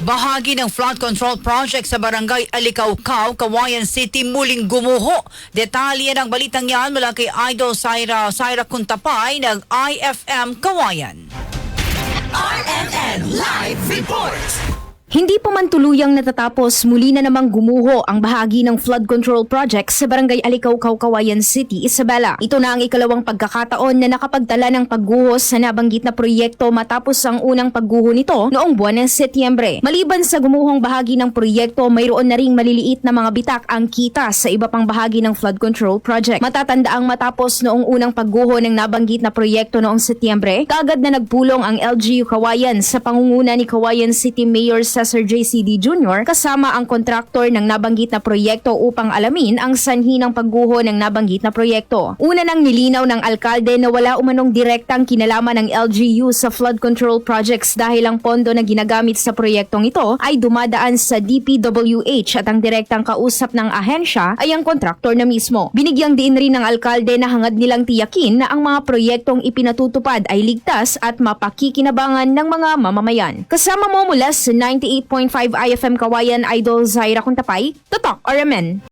Bahagi ng flood control project sa barangay Alicaucao, Kawayan City muling gumuho. Detalye ng balitang yan mula kay Idol Syra, Syra Kuntapay ng IFM Kawayan. RMN Live Report. Hindi pa man tuluyang natatapos, muli na namang gumuho ang bahagi ng flood control project sa barangay Alicaucao, Kawayan City, Isabela. Ito na ang ikalawang pagkakataon na nakapagtala ng pagguhos sa nabanggit na proyekto matapos ang unang pagguho nito noong buwan ng Setyembre. Maliban sa gumuhong bahagi ng proyekto, mayroon na ring maliliit na mga bitak ang kita sa iba pang bahagi ng flood control project. Matatanda ang matapos noong unang pagguho ng nabanggit na proyekto noong Setyembre, kaagad na nagpulong ang LGU Kawayan sa pangunguna ni Kawayan City Mayor Cesar JCD Jr. kasama ang kontraktor ng nabanggit na proyekto upang alamin ang sanhi ng pagguho ng nabanggit na proyekto. Una nang nilinaw ng alkalde na wala umanong direktang kinalaman ng LGU sa flood control projects dahil ang pondo na ginagamit sa proyektong ito ay dumadaan sa DPWH at ang direktang kausap ng ahensya ay ang kontraktor na mismo. Binigyang diin rin ng alkalde na hangad nilang tiyakin na ang mga proyektong ipinatutupad ay ligtas at mapakikinabangan ng mga mamamayan. Kasama mo mula sa 98.5 IFM Kawayan Idol Zaira Kuntapay, Totok RMN.